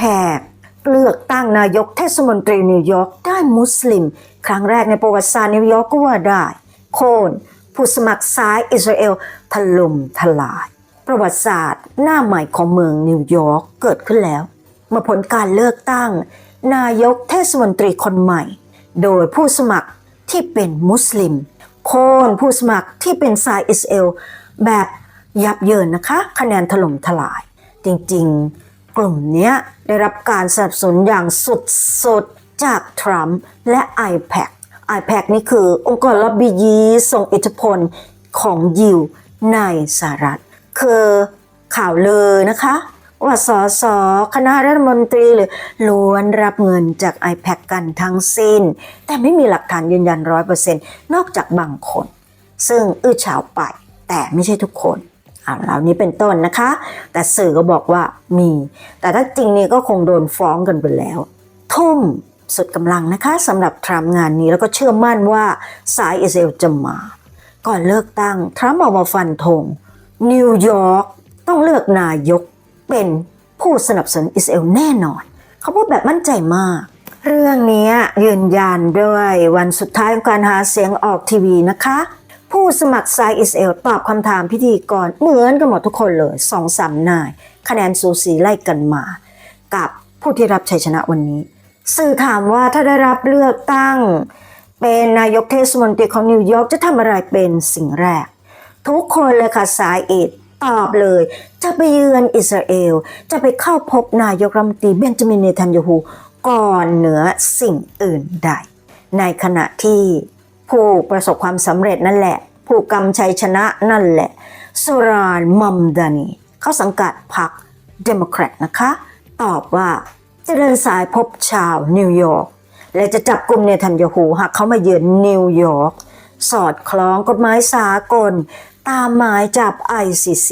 แหกเลือกตั้งนายกเทศมนตรีนิวยอร์กได้มุสลิม ครั้งแรกในประวัติศาสตร์นิวยอร์กก็ว่าได้ โคนผู้สมัครซ้ายอิสราเอลถล่มทลาย ประวัติศาสตร์หน้าใหม่ของเมืองนิวยอร์กเกิดขึ้นแล้ว เมื่อผลการเลือกตั้ง นายกเทศมนตรีคนใหม่ โดยผู้สมัครที่เป็นมุสลิม โคนผู้สมัครที่เป็นซ้ายอิสราเอลแบบยับเยินนะคะ คะแนนถล่มทลาย จริงๆ กลุ่มนี้ได้รับการสนับสนุนอย่างสุดๆ จากทรัมป์และ IPAC IPAC นี่คือองค์กรล็อบบี้ยีส่งอิทธิพลของยิวในสหรัฐ คือข่าวเลยนะคะว่าสสคณะรัฐมนตรีหรือล้วนรับเงินจาก IPAC กันทั้งสิ้น แต่ไม่มีหลักฐานยืนยันร้อยเปอร์เซ็นต์นอกจากบางคน ซึ่งอื้อฉาวไปแต่ไม่ใช่ทุกคน อ่าเหล่านี้เป็นต้นนะคะ แต่สื่อก็บอกว่ามี แต่ถ้าจริงนี่ก็คงโดนฟ้องกันไปแล้ว ทุ่มสุดกำลังนะคะสำหรับทรัมป์งานนี้แล้วก็เชื่อมั่นว่าสายอิสราเอลจะมา ก่อนเลือกตั้งทรัมป์ออกมาฟันธงนิวยอร์กต้องเลือกนายกเป็นผู้สนับสนุนอิสราเอลแน่นอน เขาพูดแบบมั่นใจมาก เรื่องนี้ยืนยันด้วยวันสุดท้ายของการหาเสียงออกทีวีนะคะ ผู้สมัครซายอิสเอลตอบคำถามพิธีกรเหมือนกันหมดทุกคนเลยสองสามนาย คะแนนสูสีไล่กันมา กับผู้ที่รับชัยชนะวันนี้ สื่อถามว่าถ้าได้รับเลือกตั้ง เป็นนายกเทศมนตรีของนิวยอร์กจะทำอะไรเป็นสิ่งแรก ทุกคนเลยค่ะสายเอ็ดตอบเลย จะไปเยือนอิสราเอล จะไปเข้าพบนายกรัฐมนตรีเบนจามินเนทันยาฮูก่อนเหนือสิ่งอื่นใด ในขณะที่ ผู้ประสบความสำเร็จนั่นแหละ ผู้กำชัยชนะนั่นแหละสุรานมัมดานีเขาสังกัดพรรคเดโมแครตนะคะ ตอบว่าจะเดินสายพบชาวนิวยอร์กและจะจับกลุ่มเนทันยาฮูหากเขามาเยือนนิวยอร์กสอดคล้องกฎหมายสากล ตามหมายจับ ICC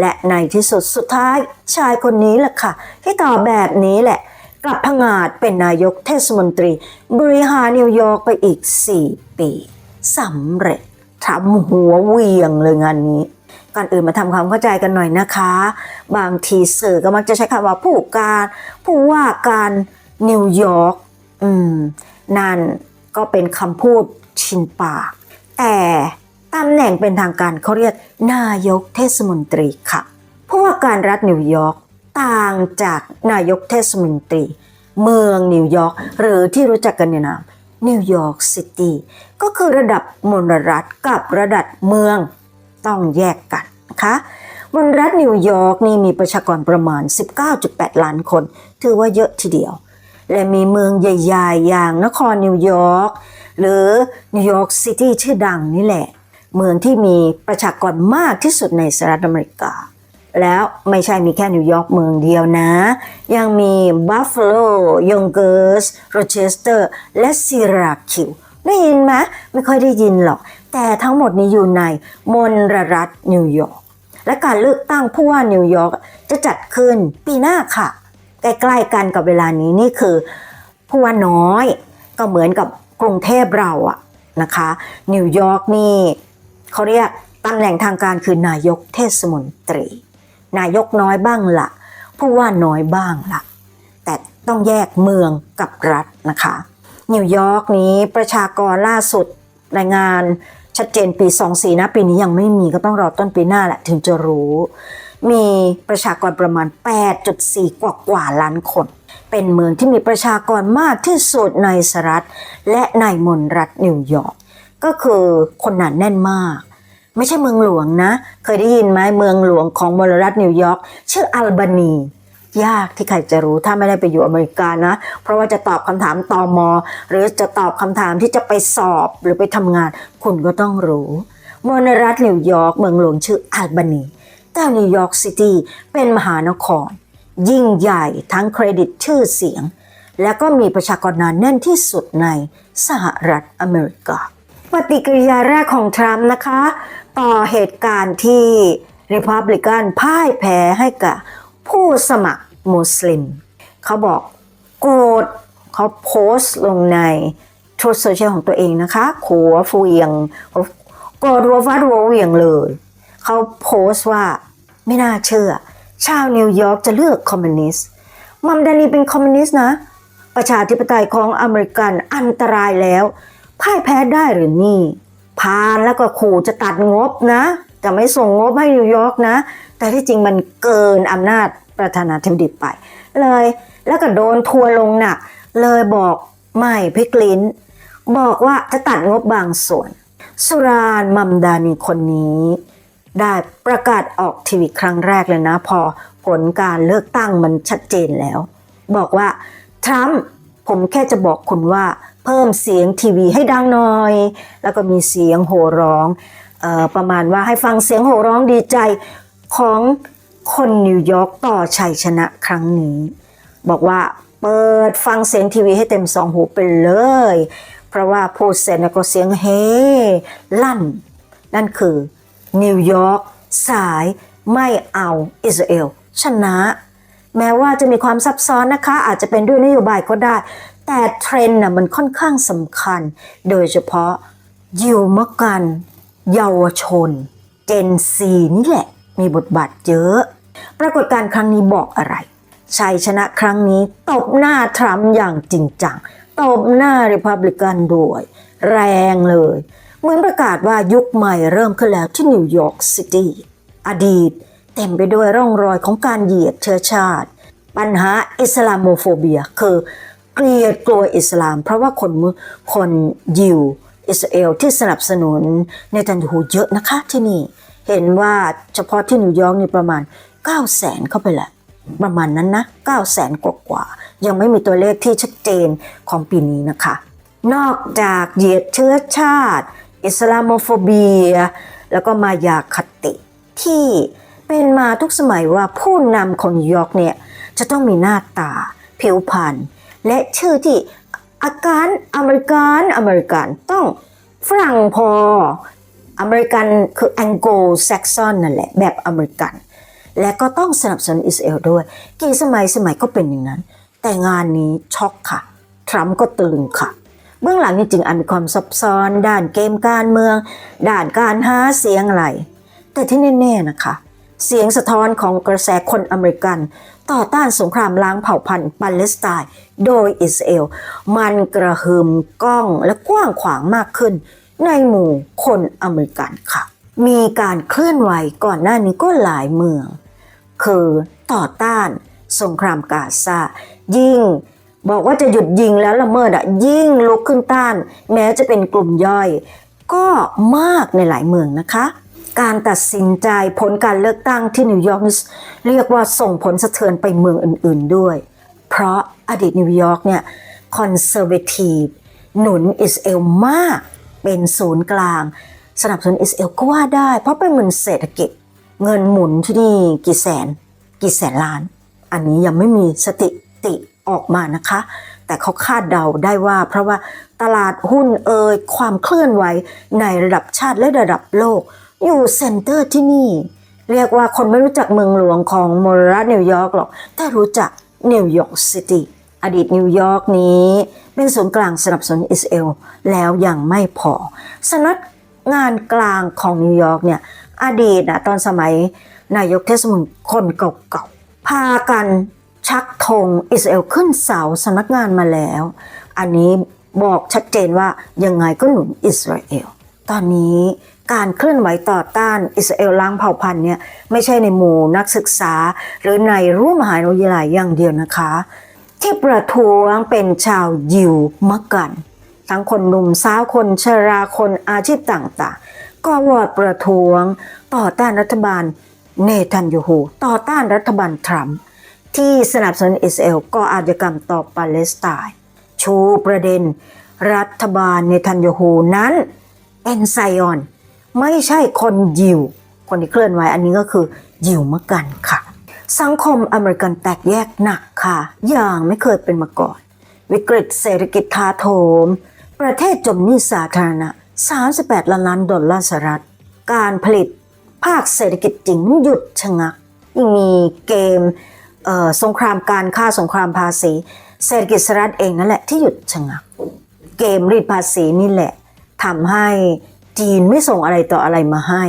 และในที่สุดสุดท้ายชายคนนี้แหละค่ะ ที่ตอบแบบนี้แหละ กลับพงาดเป็นนายกเทศมนตรี บริหารนิวยอร์กไปอีก 4 ปีสำเร็จทำหัวเวียงเลยงานนี้ก่อนอื่นมาทำความเข้าใจกันหน่อยนะคะ บางทีสื่อก็มักจะใช้คำว่าผู้การ ผู้ว่าการนิวยอร์กอืมนั่นก็เป็นคำพูดชินปากแต่ตำแหน่งเป็นทางการเขาเรียกนายกเทศมนตรีค่ะ ผู้ว่าการรัฐนิวยอร์ก ต่างจากนายกเทศมนตรี เมืองนิวยอร์กหรือที่รู้จักกันในนามนิวยอร์กซิตี้ก็คือระดับมลรัฐกับระดับเมืองต้องแยกกันนะคะมลรัฐนิวยอร์กนี่มีประชากรประมาณ 19.8 ล้านคน ถือว่าเยอะทีเดียว และมีเมืองใหญ่ๆ อย่างนครนิวยอร์กหรือนิวยอร์กซิตี้ชื่อดังนี่แหละ เมืองที่มีประชากรมากที่สุดในสหรัฐอเมริกา แล้วไม่ใช่มีแค่นิวยอร์กเมืองเดียวนะ ยังมีบัฟฟาโลยงเก r ร์สโรเชสเตอร์ และซิราคิวได้ยินไหมไม่ค่อยได้ยินหรอก แต่ทั้งหมดนี้อยู่ในมลรัฐนิวยอร์กและการเลือกตั้งผู้ว่านิวยอร์กจะจัดขึ้นปีหน้าค่ะ ใกล้ๆกันกับเวลานี้นี่คือผู้ว่าน้อย ก็เหมือนกับกรุงเทพเราอะนะคะนิวยอร์กนี่เขาเรียกตำแหน่งทางการคือนายกเทศมนตรี นายกน้อยบ้างละผู้ว่าน้อยบ้างละแต่ต้องแยกเมืองกับรัฐนะคะ นิวยอร์กนี้ประชากรล่าสุดรายงานชัดเจนปี 24นะปีนี้ยังไม่มีก็ต้องรอต้นปีหน้าแหละถึงจะรู้ มีประชากรประมาณ 8.4 กว่ากว่าล้านคน เป็นเมืองที่มีประชากรมากที่สุดในสหรัฐ และในมณรัฐนิวยอร์กก็คือคนหนาแน่นมาก ไม่ใช่เมืองหลวงนะ เคยได้ยินไหมเมืองหลวงของมลรัฐนิวยอร์กชื่ออัลบานี ยากที่ใครจะรู้ถ้าไม่ได้ไปอยู่อเมริกานะ เพราะว่าจะตอบคำถามตอมอหรือจะตอบคำถามที่จะไปสอบหรือไปทำงาน คุณก็ต้องรู้มลรัฐนิวยอร์กเมืองหลวงชื่ออัลบานีแต่นิวยอร์กซิตี้เป็นมหานคร ยิ่งใหญ่ทั้งเครดิตชื่อเสียง และก็มีประชากรหนานแน่นที่สุดในสหรัฐอเมริกาปฏิกิริยาแรกของทรัมป์นะคะ ต่อเหตุการณ์ที่ริพับลิกันพ่ายแพ้ให้กับผู้สมัครมุสลิม เขาบอกโกรธเขาโพสต์ลงในโทรโซเชียลของตัวเองนะคะขัวฟูเอียงโกรธรัวฟาดรัวเหวียงเลย เขาโพสต์ว่าไม่น่าเชื่อ ชาวนิวยอร์กจะเลือกคอมมิวนิสต์มัมดานีเป็นคอมมิวนิสต์นะ ประชาธิปไตยของอเมริกันอันตรายแล้ว พ่ายแพ้ได้หรือนี่านแล้วก็ขู่จะตัดงบนะ จะไม่ส่งงบให้นิวยอร์กนะ แต่ที่จริงมันเกินอำนาจประธานาธิบดีไป เลยแล้วก็โดนทัวร์ลงหนัก เลยบอกไม่พิกลินบอกว่าจะตัดงบบางส่วน สุรานมัมดานีคนนี้ ได้ประกาศออกทีวีครั้งแรกเลยนะ พอผลการเลือกตั้งมันชัดเจนแล้ว บอกว่าทรัมป์ผมแค่จะบอกคุณว่า เพิ่มเสียงทีวีให้ดังหน่อย แล้วก็มีเสียงโห่ร้องออประมาณว่าให้ฟังเสียงโห่ร้องดีใจของคนนิวยอร์กต่อชัยชนะครั้งนี้ บอกว่าเปิดฟังเสียงทีวีให้เต็มสองหูไปเลย เพราะว่าพูดเสร็จก็เสียงเฮลั่น นั่นคือนิวยอร์กสายไม่เอาอิสราเอลชนะ แม้ว่าจะมีความซับซ้อนนะคะ อาจจะเป็นด้วยนโยบายก็ได้ แต่เทรนด์น่ะมันค่อนข้างสำคัญ โดยเฉพาะยิวมกัน เยาวชน เจนซีนี่แหละ มีบทบาทเยอะ ปรากฏการณ์ครั้งนี้บอกอะไร ชัยชนะครั้งนี้ตบหน้าทรัมป์อย่างจริงจัง ตบหน้าริพับลิกันด้วย แรงเลย เหมือนประกาศว่ายุคใหม่เริ่มขึ้นแล้วที่นิวยอร์กซิตี้ อดีต เต็มไปด้วยร่องรอยของการเหยียดเชื้อชาติ ปัญหาอิสลามโมโฟเบียคือ เกลียดกลัวอิสลาม เพราะว่าคนคนยิวอิสราเอลที่สนับสนุนเนตันยูเยอะนะคะที่นี่ เห็นว่าเฉพาะที่นิวยอร์กนี่ประมาณ 9 0 0แสนเข้าไปแหละ ประมาณนั้นนะ 9 0 0แสนกว่าๆยังไม่มีตัวเลขที่ชัดเจนของปีนี้นะคะ นอกจากเหยียดเชื้อชาติ อิสลามโฟเบีย แล้วก็มายาคติที่เป็นมาทุกสมัยว่าผู้นำของนิวยอร์กเนี่ยจะต้องมีหน้าตา ผิวพรรณ และชื่อที่อาการอเมริกันอเมริกันต้องฝรั่งพออเมริกันคือแองโกลแซกซอนนั่นแหละ แบบอเมริกัน และก็ต้องสนับสนุนอิสราเอลด้วย กี่สมัยสมัยก็เป็นอย่างนั้น แต่งานนี้ช็อกค่ะ ทรัมป์ก็ตะลึงค่ะ เบื้องหลังจริงๆอันมีความซับซ้อน ด้านเกมการเมือง ด้านการหาเสียงอะไร แต่ที่แน่ๆนะคะ เสียงสะท้อนของกระแสคนอเมริกัน ต่อต้านสงครามล้างเผ่าพันธุ์ปาเลสไตน์โดยอิสราเอล มันกระหึ่มก้องและกว้างขวางมากขึ้น ในหมู่คนอเมริกันค่ะ มีการเคลื่อนไหวก่อนหน้านี้ก็หลายเมือง คือต่อต้านสงครามกาซายิ่งบอกว่าจะหยุดยิงแล้วละเมิดอะยิ่งลุกขึ้นต้าน แม้จะเป็นกลุ่มย่อย ก็มากในหลายเมืองนะคะ การตัดสินใจผลการเลือกตั้งที่นิวยอร์กนี่เรียกว่าส่งผลสะเทือนไปเมืองอื่น ๆด้วย เพราะอดีตนิวยอร์กเนี่ยคอนเซอร์เวทีฟหนุนอิสเอลมากเป็นศูนย์กลาง สนับสนุนอิสเอลก็ว่าได้ เพราะเป็นเมืองเศรษฐกิจ เงินหมุนที่นี่กี่แสน กี่แสนล้าน อันนี้ยังไม่มีสถิติออกมานะคะ แต่เขาคาดเดาได้ว่า เพราะว่าตลาดหุ้นเอ่ยความเคลื่อนไหวในระดับชาติและระดับโลก อยู่เซ็นเตอร์ที่นี่ เรียกว่าคนไม่รู้จักเมืองหลวงของมรรัฐนิวยอร์กหรอก แต่รู้จักนิวยอร์กซิตี้อดีตนิวยอร์กนี้ เป็นศูนย์กลางสนับสนุนอิสราเอลแล้วยังไม่พอสนักงานกลางของนิวยอร์กเนี่ยอดีตนะตอนสมัยนายกเทศมนตรีคนเก่าๆพากันชักธงอิสราเอลขึ้นเสาสำนักงานมาแล้ว อันนี้บอกชัดเจนว่ายังไงก็หนุนอิสราเอล ตอนนี้ การเคลื่อนไหวต่อต้านอิสราเอลล้างเผ่าพันธุ์เนี่ยไม่ใช่ในหมู่นักศึกษา หรือในรั้วมหาวิทยาลัยอย่างเดียวนะคะ ที่ประท้วงเป็นชาวยิวมะกัน ทั้งคนหนุ่มสาวคนชราคนอาชีพต่างๆ ก็วอดประท้วงต่อต้านรัฐบาลเนทันยูฮูต่อต้านรัฐบาลทรัมป์ที่สนับสนุนอิสราเอลก่ออาชญากรรมต่อปาเลสไตน์ชูประเด็น รัฐบาลเนทันยูฮูนั้นเป็นไซออน ไม่ใช่คนยิว คนที่เคลื่อนไหวอันนี้ก็คือยิวมกันค่ะ สังคมอเมริกันแตกแยกหนักค่ะ อย่างไม่เคยเป็นมาก่อน วิกฤตเศรษฐกิจทาโถม ประเทศจมหนี้สาธารณะ 38 ล้านล้านดอลลาร์สหรัฐ การผลิตภาคเศรษฐกิจจริงหยุดชะงักยังมีเกมเสงครามการค้าสงครามภาษี เศรษฐกิจสหรัฐเองนั่นแหละที่หยุดชะงัก เกมรีดภาษีนี่แหละทำให้ จีนไม่ส่งอะไรต่ออะไรมาให้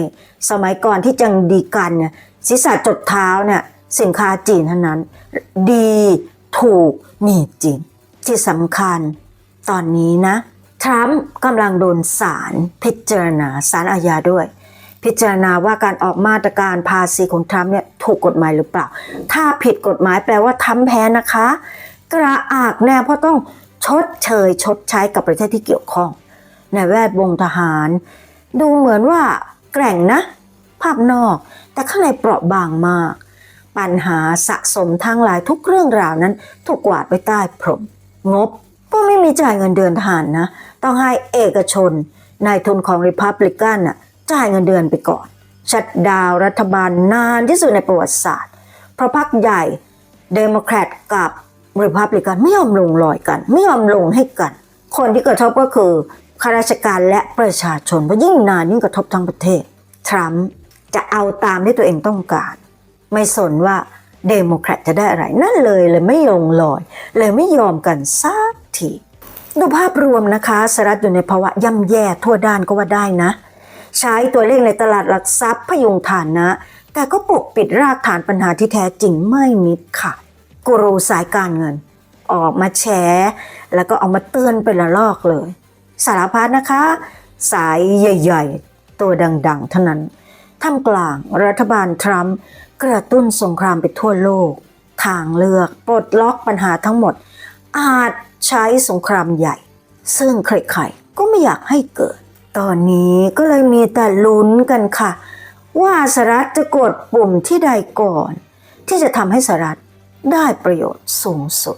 สมัยก่อนที่จังดีกันเนี่ยศีรษะจดเท้าเนี่ยสินค้าจีนเท่านั้น ดีถูกมีจริง ที่สำคัญตอนนี้นะ ทรัมป์กำลังโดนศาลพิจารณาศาลอาญาด้วย พิจารณาว่าการออกมาตรการภาษีของทรัมป์เนี่ยถูกกฎหมายหรือเปล่า ถ้าผิดกฎหมายแปลว่าทรัมป์แพ้นะคะ กระอากแน่เพราะต้องชดเชยชดใช้กับประเทศที่เกี่ยวข้อง ในแวดวงทหาร ดูเหมือนว่าแกร่งนะ ภาพนอกแต่ข้างในเปราะบางมาก ปัญหาสะสมทั้งหลายทุกเรื่องราวนั้นถูกกวาดไปใต้พรม งบก็ไม่มีจ่ายเงินเดือนทหารนะ ต้องให้เอกชนนายทุนของริพับลิกันน่ะจ่ายเงินเดือนไปก่อน ชัดดาวรัฐบาลนานที่สุดในประวัติศาสตร์ เพราะพรรคใหญ่เดโมแครตกับริพับลิกันไม่ยอมลงรอยกัน ไม่ยอมลงให้กัน คนที่กระทบก็คือ ข้าราชการและประชาชนเพราะยิ่งนานยิ่งกระทบทั้งประเทศ ทรัมป์จะเอาตามที่ตัวเองต้องการ ไม่สนว่าเดโมแครตจะได้อะไร นั่นเลยเลยไม่ลงรอย เลยไม่ยอมกันสักทีดูภาพรวมนะคะสหรัฐอยู่ในภาวะย่ำแย่ทั่วด้านก็ว่าได้นะ ใช้ตัวเลขในตลาดหลักทรัพย์พยุงฐานนะแต่ก็ปกปิดรากฐานปัญหาที่แท้จริงไม่มิดค่ะ กูรูสายการเงิน ออกมาแฉแล้วก็เอามาเตือนเป็นละลอกเลย สารพัดนะคะ สายใหญ่ๆ ตัวดังๆเท่านั้นท่ามกลางรัฐบาลทรัมป์กระตุ้นสงครามไปทั่วโลก ทางเลือกปลดล็อกปัญหาทั้งหมด อาจใช้สงครามใหญ่ ซึ่งใครๆก็ไม่อยากให้เกิด ตอนนี้ก็เลยมีแต่ลุ้นกันค่ะ ว่าสหรัฐจะกดปุ่มที่ใดก่อน ที่จะทำให้สหรัฐได้ประโยชน์สูงสุด